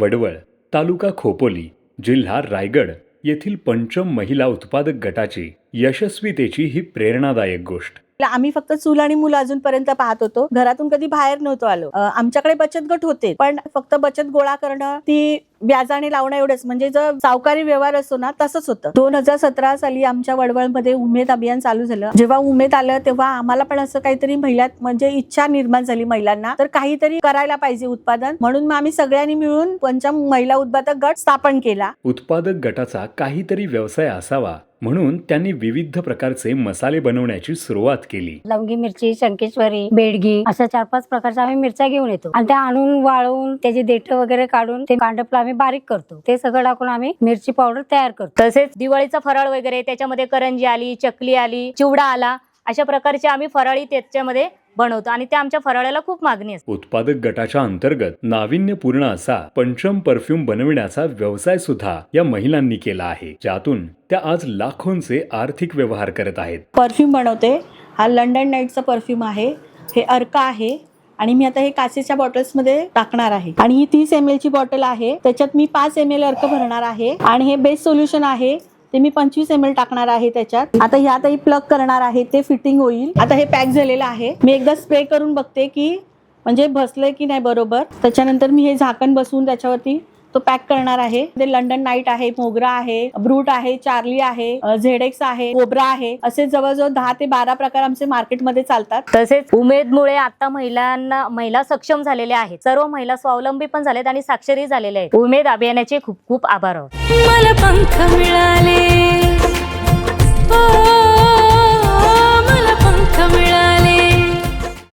वडवळ तालुका खोपोली जिल्हा रायगड येथील पंचम महिला उत्पादक गटाची यशस्वीतेची ही प्रेरणादायक गोष्ट. आम्ही फक्त चूल आणि मुलं अजूनपर्यंत पाहत होतो. घरातून कधी बाहेर नव्हतो आलो. आमच्याकडे बचत गट होते पण फक्त बचत गोळा करणं ती व्याजाने लावणं एवढंच. म्हणजे जर सावकारी व्यवहार असतो ना तसंच होतं. दोन हजार सतरा साली आमच्या वडवळमध्ये उमेद अभियान चालू झालं. जेव्हा उमेद आलं तेव्हा आम्हाला पण असं काहीतरी महिला म्हणजे इच्छा निर्माण झाली महिलांना. तर काहीतरी करायला पाहिजे उत्पादन. म्हणून मग आम्ही सगळ्यांनी मिळून पंचम महिला उत्पादक गट स्थापन केला. उत्पादक गटाचा काहीतरी व्यवसाय असावा. म्हणून त्यांनी विविध प्रकारचे मसाले बनवण्याची सुरुवात केली. लवंगी मिरची शंकेश्वरी बेडगी अशा चार पाच प्रकारच्या आम्ही मिरच्या घेऊन येतो. आणि त्या आणून वाळवून त्याची देठ वगैरे काढून ते कांडपला आम्ही बारीक करतो. ते सगळं टाकून आम्ही मिरची पावडर तयार करतो. तसेच दिवाळीचा फराळ वगैरे त्याच्यामध्ये करंजी आली चकली आली चिवडा आला अशा प्रकारचे आम्ही फराळी त्याच्यामध्ये बनवतो आणि त्या आमच्या फराळाला खूप मागणी असते. उत्पादक गटाच्या अंतर्गत नाविन्यपूर्ण असा पंचम परफ्यूम बनविण्याचा व्यवसाय सुद्धा या महिलांनी केला आहे. ज्यातून त्या आज लाखोंचे आर्थिक व्यवहार करत आहेत. परफ्यूम बनवते. हा लंडन नाईटचा परफ्यूम आहे. हे अर्का आहे आणि मी आता हे काचेच्या बॉटल्समध्ये टाकणार आहे. आणि ही तीस एम ची बॉटल आहे. त्याच्यात मी पाच एम एल अर्क भरणार आहे. आणि हे बेस्ट सोल्युशन आहे. ते मी पंचवीस एम एल टाकणार आहे त्याच्यात. आता ह्यातही प्लग करणार आहे ते फिटिंग होईल. आता हे पॅक झालेलं आहे. मी एकदा स्प्रे करून बघते की म्हणजे बसलंय की नाही बरोबर. त्याच्यानंतर मी हे झाकण बसवून त्याच्यावरती तो पॅक करणार आहे. ते लंडन नाईट आहे मोगरा आहे ब्रूट आहे चार्ली आहे झेडेक्स आहे कोब्रा आहे. असे जवळजवळ दहा ते बारा प्रकार आमचे मार्केटमध्ये चालतात. तसेच उमेदमुळे आता महिलांना महिला सक्षम झालेल्या आहेत. सर्व महिला स्वावलंबी पण झालेत आणि साक्षरी झालेल्या आहेत. उमेद अभियानाचे खूप खूप आभार आहोत. मला पंख मिळाले.